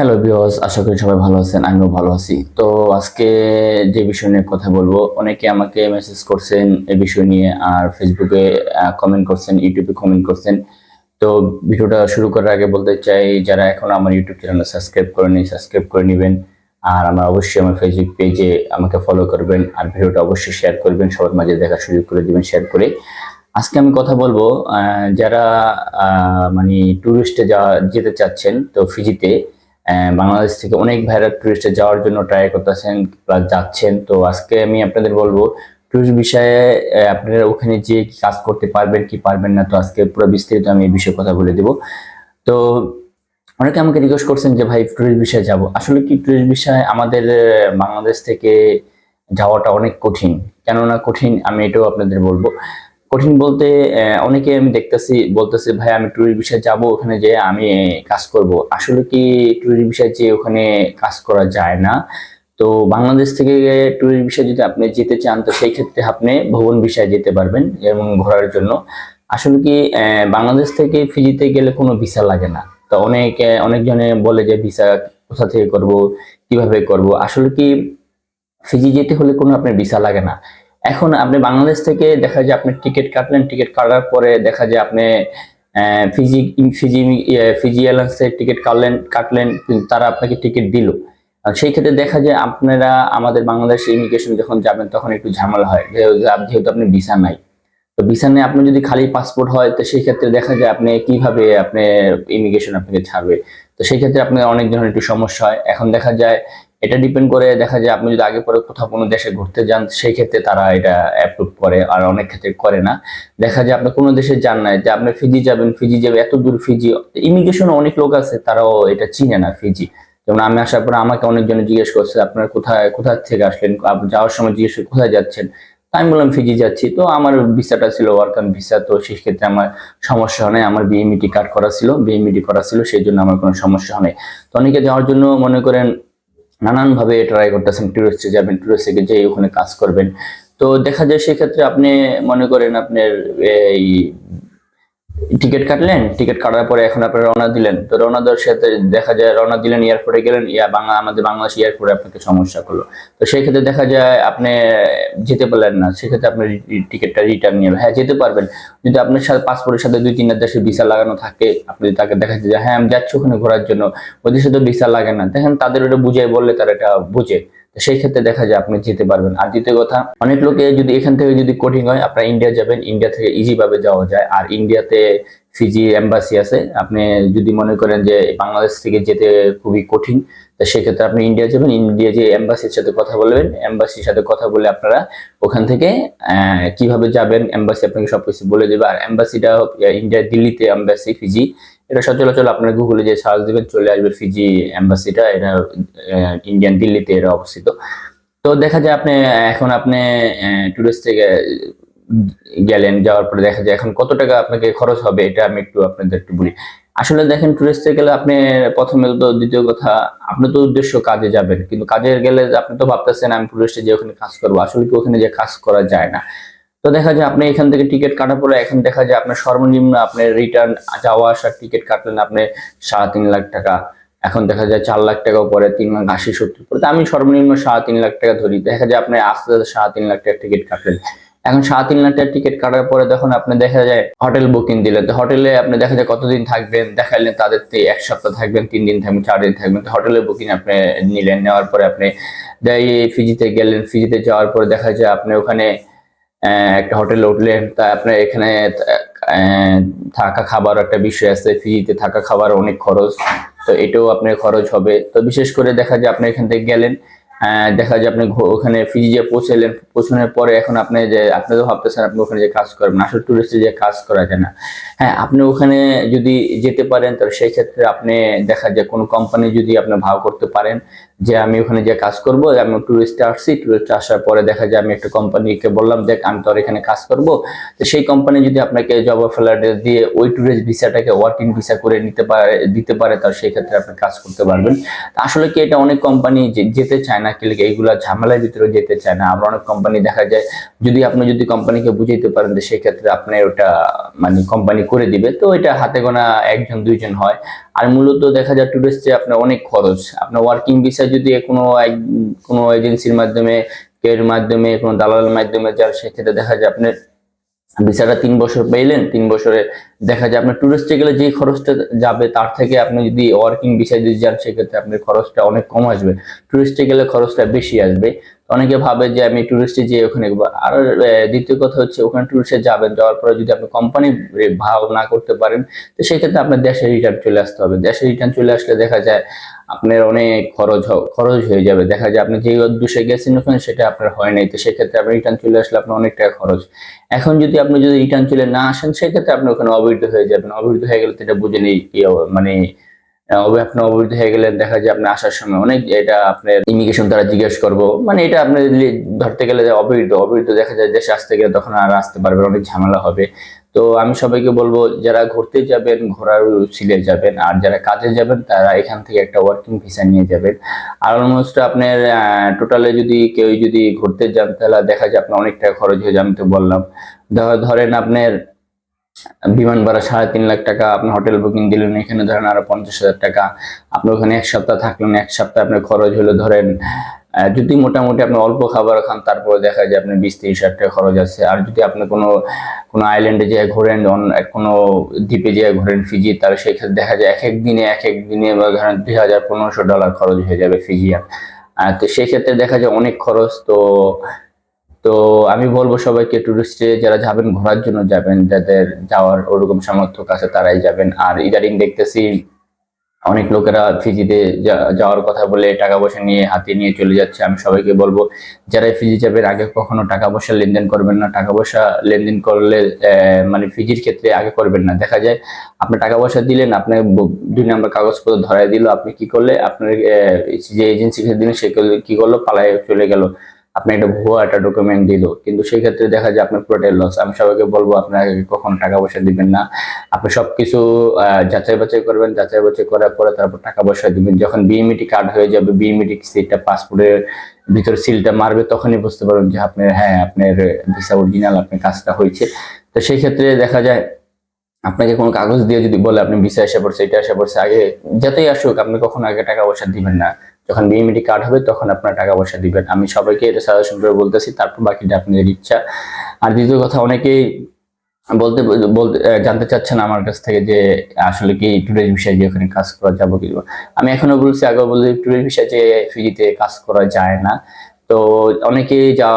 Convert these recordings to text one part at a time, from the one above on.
Hello বিয়স আশা করি সবাই ভালো আছেন, আমিও ভালো আছি। তো আজকে যে বিষয় নিয়ে কথা বলব, অনেকে আমাকে মেসেজ করছেন এই বিষয় নিয়ে, আর ফেসবুকে কমেন্ট করছেন ইউটিউবে কমেন্ট করছেন। তো ভিডিওটা শুরু করার আগে বলতে চাই, যারা এখন আমার ইউটিউব চ্যানেল সাবস্ক্রাইব করেনি সাবস্ক্রাইব করে নেবেন। আর আমার অবশ্যই আমার ফেসবুক পেজে আমাকে ফলো করবেন, আর ভিডিওটা অবশ্যই শেয়ার করবেন, সবার মাঝে দেখার সুযোগ করে দিবেন শেয়ার করে। আজকে আমি কথা বলব যারা মানে ট্যুরিস্টে যাওয়া, যেতে চাচ্ছেন, তো ফিজিতে বাংলাদেশ থেকে অনেক ভাইরা টুরিস্টে যাওয়ার জন্য ট্রাই করতেছেন প্লাস যাচ্ছেন। তো আজকে আমি আপনাদের বলব টুরিস্ট বিষয়ে আপনারা ওখানে যে কি কাজ করতে পারবেন, কি পারবেন না, তো আজকে পুরো বিস্তারিত আমি এই বিষয়ে কথা বলে দেব। তো অনেকে আমাকে রিকোয়েস্ট করছেন যে, ভাই টুরিস্ট বিষয়ে যাব। আসলে কি টুরিস্ট বিষয়ে আমাদের বাংলাদেশ থেকে যাওয়াটা অনেক কঠিন। কেননা কঠিন আমি এটাও আপনাদের বলব। কঠিন বলতে অনেকে আমি দেখতেছি, বলতেছে, ভাই, আমি ট্যুরিস্ট বিষয়ে যাব, ওখানে যে আমি কাজ করব। আসলে কি ট্যুরিস্ট বিষয়ে যে ওখানে কাজ করা যায় না? তো বাংলাদেশ থেকে ট্যুরিস্ট বিষয়ে যদি আপনি যেতে চান, তো সেই ক্ষেত্রে আপনি ভ্রমণ বিষয়ে যেতে পারবেন, এবং ঘোরার জন্য। আসলে কি বাংলাদেশ থেকে ফিজিতে গেলে কোনো ভিসা লাগে না। তো অনেক, অনেকজনে বলে যে ভিসা কোথা থেকে করব? কীভাবে করব? আসলে কি, ফিজি যেতে হলে কোনো আপনার ভিসা লাগে না। এখন আপনি বাংলাদেশ থেকে দেখা যায় আপনি টিকিট কাটলেন, টিকিট কাটার পরে দেখা যায় আপনি ফিজি ফিজি ফিজি এয়ারলাইন্সের টিকিট কাটলেন কাটলেন তারা আপনাকে টিকিট দিল। সেই ক্ষেত্রে দেখা যায় আপনারা, আমাদের বাংলাদেশ ইমিগ্রেশন যখন যাবেন তখন একটু ঝামেলা হয়, যেহেতু আপনি ভিসা নাই। তো ভিসা নেই আপনি যদি খালি পাসপোর্ট হয়, তো সেই ক্ষেত্রে দেখা যায় আপনি কীভাবে আপনি ইমিগ্রেশন আপনাকে ছাড়বে? তো সেই ক্ষেত্রে আপনার অনেক ধরনের একটু সমস্যা হয়। এখন দেখা যায় এটা ডিপেন্ড করে দেখা যায় আপনি যদি আগে পরে কোথাও কোনো দেশে ঘুরতে যান, সেই ক্ষেত্রে তারা এটা অ্যাপ্রুভ করে আর অনেক ক্ষেত্রে করে না। দেখা যায় আপনি কোনো দেশে যান না যে আপনি ফিজি যাবেন ফিজি যাবে, এত দূর ফিজি ইমিগ্রেশনে অনেক লোক আছে, তারাও এটা চিনে না ফিজি যেমন আমি আসার পরে আমাকে অনেকজন জিজ্ঞেস করছে, আপনার কোথায়, কোথা থেকে আসলেন? যাওয়ার সময় জিজ্ঞেস কোথায় যাচ্ছেন? আমি বললাম ফিজি যাচ্ছি। তো আমার ভিসাটা ছিল ওয়ার্কার ভিসা, তো সেই ক্ষেত্রে আমার সমস্যা হয় আমার বিএমইটি কার্ড করা ছিল বিএমইটি করা ছিল, সেই জন্য আমার কোনো সমস্যা হয় তো অনেকে যাওয়ার জন্য মনে করেন নানান ভাবে ট্রাই করতেছেন টুরিস্টে যাবেন টুরিস্টে যেয়ে ওখানে কাজ করবেন। তো দেখা যায় সেক্ষেত্রে আপনি মনে করেন আপনার এই টিকিট কাটলেন, টিকিট কাটার পরে এখন আপনি রওনা দিলেন। তো রওনা দেওয়ার সাথে দেখা যায়, রওনা দিলেন, এয়ারপোর্টে গেলেন, ইয়া বাংলা, আমাদের বাংলাদেশ এয়ারপোর্টে আপনাকে সমস্যা করল। তো সেই ক্ষেত্রে দেখা যায় আপনি যেতে পারলেন না সেক্ষেত্রে আপনি টিকিটটা রিটার্ন নিয়ে হ্যাঁ যেতে পারবেন। যদি আপনার সাথে, পাসপোর্টের সাথে দুই, তিনটা দেশে ভিসা লাগানো থাকে, আপনি তাকে দেখা যায় যে হ্যাঁ আমি যাচ্ছি ওখানে ঘোরার জন্য। ওদের সাথে ভিসা লাগে না। দেখেন তাদের ওটা বুঝাই বললে তারা এটা বুঝে। সেই ক্ষেত্রে দেখা যায় আপনি যেতে পারবেন। আর দ্বিতীয় কথা, অনেক লোকে যদি এখান থেকে যদি কঠিন হয়, আপনারা ইন্ডিয়া যাবেন। ইন্ডিয়া থেকে ইজি ভাবে যাওয়া যায়। আর ইন্ডিয়াতে ফিজি এম্বাসি আছে। আপনি যদি মনে করেন যে বাংলাদেশ থেকে যেতে খুবই কঠিন, তো সেক্ষেত্রে আপনি ইন্ডিয়া যাবেন। ইন্ডিয়া যে এম্বাসির সাথে কথা বলবেন এম্বাসির সাথে কথা বলে আপনারা ওখান থেকে কীভাবে যাবেন? এম্বাসি আপনাকে সবকিছু বলে দেবে। আর এম্বাসিটা ইন্ডিয়া দিল্লিতে এম্বাসি ফিজি এটা সচরাচর আপনার গুগলে যে সার্চ দিবেন, চলে আসবে ফিজি এম্বাসিটা এটা ইন্ডিয়ান দিল্লিতে এটা অবস্থিত। তো দেখা যায় আপনি এখন আপনি টুরিস্ট থেকে গেলেন, যাওয়ার পরে দেখা যায় এখন কত টাকা আপনাকে খরচ হবে, এটা আমি একটু আপনাদের একটু বলি। আসলে দেখেন টুরিস্টে গেলে আপনি, প্রথমে তো দ্বিতীয় কথা, আপনি তো উদ্দেশ্য কাজে যাবেন, কিন্তু কাজে গেলে আপনি তো ভাবতেছেন, আমি টুরিস্টে যে ওখানে কাজ করব। আসলে কি ওখানে যে কাজ করা যায় না? তো দেখা যায় আপনি এখান থেকে টিকিট কাটার পরে এখন দেখা যায় আপনার সর্বনিম্ন আপনি রিটার্ন যাওয়া আসার টিকিট কাটলেন আপনি সাড়ে তিন লাখ টাকা। এখন দেখা যায় চার লাখ টাকাও পরে, তিন লাখ আশি, সত্তর পরে। আমি সর্বনিম্ন সাড়ে তিন লাখ টাকা ধরি। দেখা যায় আপনি আস্তে আস্তে সাড়ে তিন লাখ টাকার টিকিট কাটলেন। এখন সাড়ে তিন লাখ টাকার টিকিট কাটার পরে তখন আপনি দেখা যায় হোটেল বুকিং দিলেন, তো হোটেলে আপনি দেখা যায় কতদিন থাকবেন দেখালেন তাদের এক সপ্তাহ থাকবেন, তিন দিন থাকবেন, চার দিন থাকবেন। তো হোটেলের বুকিং আপনি নিলেন, নেওয়ার পরে আপনি ফিজিতে গেলেন ফিজিতে যাওয়ার পরে দেখা যায় আপনি ওখানে একটা হোটেলে উঠলে তা আপনার এখানে থাকা খাবার একটা বিষয় আছে, ফ্রিতে থাকা খাবার অনেক খরচ, তো এটাও আপনার খরচ হবে। তো বিশেষ করে দেখা যায় আপনি এখান থেকে গেলেন দেখা যায় আপনি ওখানে ফিজি যে পৌঁছালেন পৌঁছানোর পরে এখন আপনি যে, আপনি তো ভাবতেছেন আপনি ওখানে যে কাজ করবেন আসলে টুরিস্টে যে কাজ করা যায় না। হ্যাঁ আপনি ওখানে যদি যেতে পারেন, তাহলে সেই ক্ষেত্রে আপনি দেখা যায় কোনো কোম্পানি যদি আপনি ভাও করতে পারেন, যে আমি ওখানে যে কাজ করব, আমি টুরিস্টে আসছি টুরিস্টে আসার পরে দেখা যায় আমি একটা কোম্পানিকে বললাম, দেখ, আমি তোর এখানে কাজ করব। তো সেই কোম্পানি যদি আপনাকে জব অফার দিয়ে ওই টুরিস্ট ভিসাটাকে ওয়ার্কিং ভিসা করে নিতে পারে, দিতে পারে, তাহলে সেই ক্ষেত্রে আপনি কাজ করতে পারবেন। আসলে কি এটা অনেক কোম্পানি যেতে চায় না না এইগুলা ঝামেলার ভিতরে যেতে চায় না? আবার অনেক কোম্পানি দেখা যায়, যদি আপনি যদি কোম্পানিকে বুঝাইতে পারেন যে সেক্ষেত্রে আপনার ওটা মানে কোম্পানি করে দিবে, তো এটা হাতে গোনা একজন, দুইজন হয়। আর মূলত দেখা যায় টুরিস্টে আপনার অনেক খরচ। আপনার ওয়ার্কিং ভিসা যদি কোনো কোনো এজেন্সির মাধ্যমে এর মাধ্যমে, কোনো দালালের মাধ্যমে যার সেক্ষেত্রে দেখা যায় আপনার ভিসাটা তিন বছর পেলেন, তিন বছরে দেখা যায় আপনার টুরিস্টে গেলে যে খরচটা যাবে তার থেকে আপনি যদি ওয়ার্কিং ভিসায় যদি যান, সেক্ষেত্রে আপনার খরচটা অনেক কম আসবে। টুরিস্টে গেলে খরচটা বেশি আসবে। অনেকে ভাবে যে আমি টুরিস্টে যেয়ে ওখানে। আর দ্বিতীয় কথা হচ্ছে ওখানে টুরিস্টে যাবেন, যাওয়ার পরে যদি আপনি কোম্পানি ভাও না করতে পারেন, তো সেক্ষেত্রে আপনার দেশে রিটার্ন চলে আসতে হবে। দেশে রিটার্ন চলে আসলে দেখা যায় আপনার অনেক খরচ খরচ হয়ে যাবে। দেখা যায় আপনি যে উদ্দেশ্যে গেছেন ওখানে, সেটা আপনার হয় নাই। তো সেক্ষেত্রে আপনি রিটার্ন চলে আসলে আপনার অনেক টাকা খরচ। এখন যদি আপনি যদি রিটার্ন চলে না আসেন, সেক্ষেত্রে আপনি ওখানে অবৈধ হয়ে যাবেন। অবৈধ হয়ে গেলে তো এটা বুঝে নেই কি মানে আপনি অবৈধ হয়ে গেলে দেখা যায় আপনি আসার সময় অনেক এটা আপনার ইমিগ্রেশন তারা জিজ্ঞেস করব। মানে এটা আপনি ধরতে গেলে অবৈধ অবৈধ দেখা যায় দেশে আসতে গেলে তখন আর আসতে পারবেন অনেক ঝামেলা হবে। তো আমি সবাইকে বলব, যারা ঘুরতে যাবেন, ঘোরার সিলে যাবেন, আর যারা কাজে যাবেন, তারা এখান থেকে একটা ওয়ার্কিং ভিসা নিয়ে যাবেন। আর অলমোস্ট আপনার টোটালে যদি কেউ যদি ঘুরতে যান, তাহলে দেখা যায় আপনার অনেক টাকা খরচ হয়ে যায়, আমি তো বললাম। ধরেন আপনার, বিমান ভাড়া সাড়ে তিন লাখ টাকা আপনি হোটেল বুকিং দিলেন, এখানে ধরেন আরও পঞ্চাশ হাজার টাকা। আপনি ওখানে এক সপ্তাহ থাকলেন, এক সপ্তাহ আপনার খরচ হলো ধরেন যদি মোটামুটি আপনি অল্প খাবার খান তারপরে দেখা যায় আপনার বিশ তিরিশ হাজার টাকা খরচ আছে। আর যদি আপনি কোনো কোনো আইল্যান্ডে যেয়ে ঘোরেন কোনো দ্বীপে যেয়ে ঘোরেন ফিজি তাহলে সেক্ষেত্রে দেখা যায় এক এক দিনে এক এক দিনে বা ধরেন দুই হাজার পনেরোশো ডলার খরচ হয়ে যাবে ফিজিয়ান আহ, তো সেক্ষেত্রে দেখা যায় অনেক খরচ। তো তো আমি বলব সবাইকে টুরিস্টে যারা যাবেন ঘোরার জন্য যাবেন যাদের যাওয়ার ওরকম সামর্থ্য আছে তারাই যাবেন। আর ইদারিং দেখতেছি অনেক লোকেরা ফিজিতে যাওয়ার কথা বলে টাকা পয়সা নিয়ে হাতে নিয়ে চলে যাচ্ছে। আমি সবাইকে বলব যারা ফিজি যাবেন আগে কখনো টাকা পয়সা লেনদেন করবেন না, টাকা পয়সা লেনদেন করলে মানে ফিজির ক্ষেত্রে আগে করবেন না। দেখা যায়, আপনি টাকা পয়সা দিলেন আপনার দুই নম্বর কাগজপত্র ধরাই দিল, আপনি কি করলে, আপনার যে এজেন্সিকে দিলেন, সে কি করল, পালায় চলে গেল। আপনি একটা ভুয়া একটা ডকুমেন্ট দিল কিন্তু সেই ক্ষেত্রে দেখা যায় আপনার পুরোটাই লস আমি সবাইকে বলব আপনার কখনো টাকা পয়সা দিবেন না। আপনি সবকিছু আহ, যাচাই বাছাই করবেন যাচাই বাছাই করার পরে তারপর টাকা পয়সা দিবেন। যখন বিএমইটি কার্ড হয়ে যাবে বিএমইটি সিটটা পাসপোর্টের ভিতর সিলটা মারবে তখনই বুঝতে পারবেন যে আপনার হ্যাঁ আপনার ভিসা অরিজিনাল আপনার কাজটা হয়েছে। তো সেই ক্ষেত্রে দেখা যায় আপনাকে কোনো কাগজ দিয়ে যদি বলে আপনি ভিসা এসে পড়ছে এটা এসে পড়ছে আগে যতই আসুক আপনি কখনো আগে টাকা পয়সা দিবেন না। যখন বিএমইটি কার্ড হবে, তখন আপনার টাকা পয়সা দিবেন। আমি সবাইকে এটা সাজেশন করে বলতেছি, তারপর বাকিটা আপনাদের ইচ্ছা। আর দ্বিতীয় কথা, অনেকেই বলতে বলতে জানতে চাচ্ছেন আমার কাছ থেকে যে আসলে কি ট্যুরিস্ট বিষয়ে যে ওখানে কাজ করা যাব কি আমি এখনও বলছি, আগে বলছি ট্যুরিস্ট বিষয়ে যে ফিজিতে কাজ করা যায় না। তো অনেকেই যা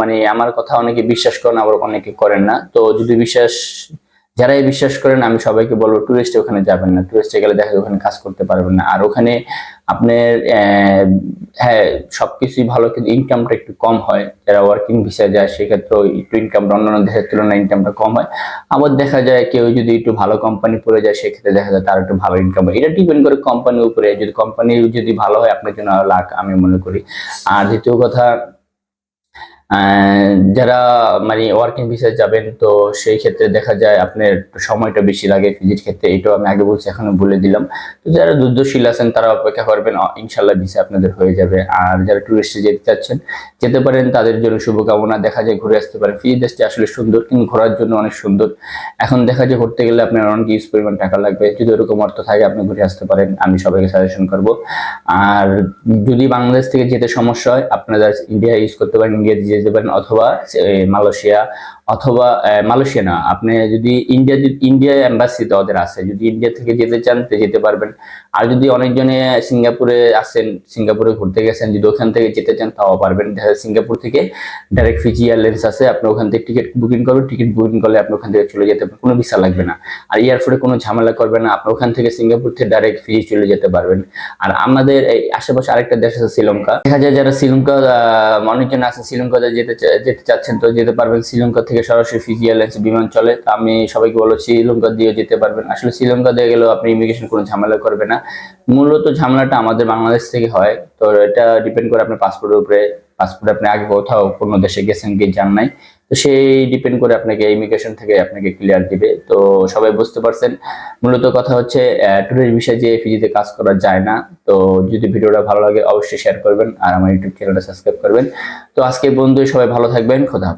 মানে আমার কথা অনেকে বিশ্বাস করেন, আবার অনেকে করেন না। তো যদি বিশ্বাস যারাই বিশ্বাস করেন, আমি সবাইকে বলব টুরিস্টে ওখানে যাবেন না। টুরিস্টে গেলে দেখা যায় ওখানে কাজ করতে পারবেন না। আর ওখানে আপনার হ্যাঁ সবকিছুই ভালো, কিন্তু ইনকামটা একটু কম হয়। যারা ওয়ার্কিং ভিসা যায় সেক্ষেত্রে একটু ইনকামটা অন্যান্য দেশের তুলনায় ইনকামটা কম হয়। আবার দেখা যায় কেউ যদি একটু ভালো কোম্পানি পড়ে যায়, সেক্ষেত্রে দেখা যায় তার একটু ভালো ইনকাম হয়। এটা ডিপেন্ড করে কোম্পানির উপরে। যদি কোম্পানি যদি ভালো হয়, আপনার জন্য লাখ, আমি মনে করি। আর দ্বিতীয় কথা যারা মানে ওয়ার্কিং ভিসায় যাবেন, তো সেই ক্ষেত্রে দেখা যায় আপনার সময়টা বেশি লাগে ফিজির ক্ষেত্রে। এটাও আমি আগে বলছি, এখনও বলে দিলাম। তো যারা দুর্দশীল আছেন, তারা অপেক্ষা করবেন ইনশাল্লাহ ভিসা আপনাদের হয়ে যাবে। আর যারা টুরিস্টে যেতে চাচ্ছেন, যেতে পারেন, তাদের জন্য শুভকামনা। দেখা যায় ঘুরে আসতে পারেন। ফিজি দেশটি আসলে সুন্দর, কিন্তু ঘোরার জন্য অনেক সুন্দর। এখন দেখা যায় ঘুরতে গেলে আপনার অনেক ইউজ পরিমাণ টাকা লাগবে। যদি ওরকম অর্থ থাকে, আপনি ঘুরে আসতে পারেন। আমি সবাইকে সাজেশন করব। আর যদি বাংলাদেশ থেকে যেতে সমস্যা হয়, আপনারা ইন্ডিয়া ইউজ করতে পারেন ইন্ডিয়া যেতে পারেন অথবা মালয়েশিয়া অথবা মালয়েশিয়া না। আপনি যদি ইন্ডিয়া ইন্ডিয়া এম্বাসিতে ওদের আছে, যদি ইন্ডিয়া থেকে যেতে চান যেতে পারবেন। আর যদি অনেকজনে সিঙ্গাপুরে আছেন সিঙ্গাপুরে ঘুরতে গেছেন, যদি ওখান থেকে যেতে চান, তাও পারবেন। সিঙ্গাপুর থেকে ডাইরেক্ট ফিজি এয়ারলাইন্স আছে, আপনি ওখান থেকে টিকিট বুকিং করবেন। টিকিট বুকিং করলে আপনি ওখান থেকে চলে যেতে পারবেন। কোনো ভিসা লাগবে না। আর এয়ারপোর্টে কোনো ঝামেলা করবে না। আপনি ওখান থেকে সিঙ্গাপুর থেকে ডাইরেক্ট ফিজি চলে যেতে পারবেন। আর আমাদের এই আশেপাশে আরেকটা দেশ আছে শ্রীলঙ্কা। দেখা যায় যারা শ্রীলঙ্কা অনেকজন আছে শ্রীলঙ্কা যেতে যেতে চাচ্ছেন, তো যেতে পারবেন। শ্রীলঙ্কা সরাসরি ফিজি এয়ারলাইন্স বিমান চলে আমি সবাইকে বলব শ্রীলঙ্কা দিয়ে যেতে পারবেন। আসলে শ্রীলঙ্কা দিয়ে গেলেও আপনি ইমিগ্রেশন কোনো ঝামেলা করবে না। মূলত ঝামেলাটা আমাদের বাংলাদেশ থেকে হয়। তো এটা ডিপেন্ড করে আপনার পাসপোর্টের উপরে পাসপোর্ট আপনি আগে কোথাও কোনো দেশে গেছেন কি যান নাই, তো সেই ডিপেন্ড করে আপনাকে ইমিগ্রেশন থেকে আপনাকে ক্লিয়ার দিবে। তো সবাই বুঝতে পারছেন। মূলত কথা হচ্ছে ট্যুরের বিষয়ে যে ফিজিতে কাজ করা যায় না। তো যদি ভিডিওটা ভালো লাগে, অবশ্যই শেয়ার করবেন। আর আমার ইউটিউব চ্যানেলটা সাবস্ক্রাইব করবেন। তো আজকে বন্ধু সবাই ভালো থাকবেন। খোদা।